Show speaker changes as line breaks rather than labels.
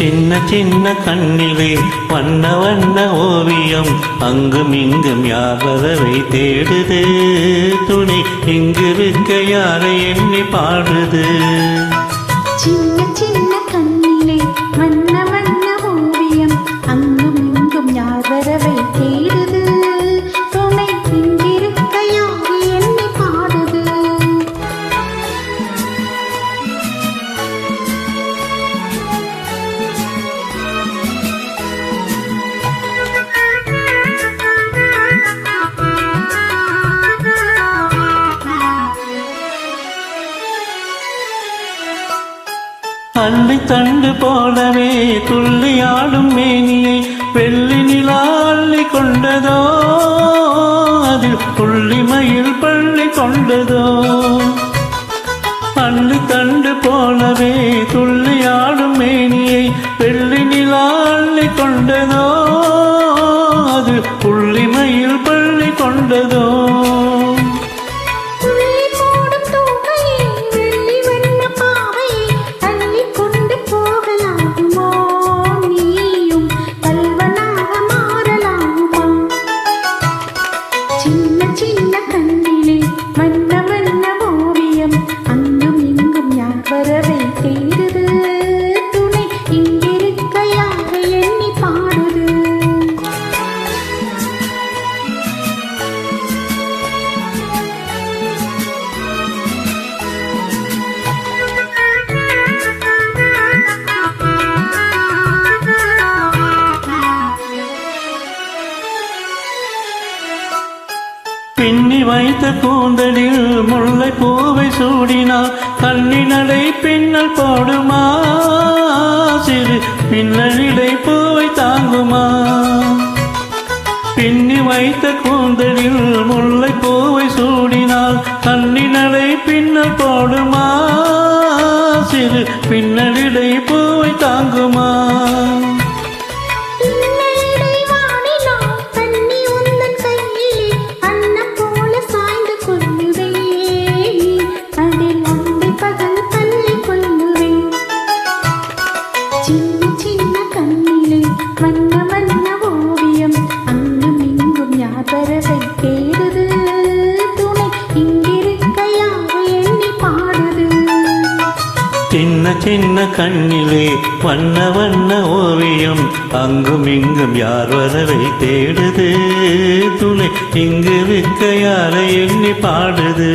சின்ன சின்ன கண்ணிலே வண்ண வண்ண ஓவியம் அங்கும் இங்கும் யார் தேடுது. தேடுது துணை இங்கிருக்க யாரை எண்ணி பாடுது.
சின்ன சின்ன கண்ணிலே வண்ண
அள்ளி தண்டு போலவே துள்ளியாடும் மேனியை வெள்ளி நிலா அள்ளி கொண்டதோ? அதில் புள்ளி மயில் பள்ளி கொண்டதோ? அள்ளி தண்டு போலவே துள்ளியாடும் மேனியை வெள்ளி நிலா அள்ளி கொண்டதோ? அது புள்ளி மயில் பள்ளி கொண்டதோ?
வண்ண
பின்னி வைத்த கூந்தலில் முல்லை பூவை சூடினால் கண்ணினடை பின்னல் போடுமா? சிறு பின்னலிடை பூவை தாங்குமா? பின்னி வைத்த கூந்தலில் முல்லை பூவை சூடினால் கண்ணினடை பின்னல் போடுமா? சிறு பின்னலிடை பூவை தாங்குமா?
சின்ன சின்ன கண்ணிலே வண்ண வண்ண ஓவியம். அங்கும் இங்கும் யார் வரவை தேடுது. துணை
இங்கு விற்க யாரை எண்ணி பாடுது.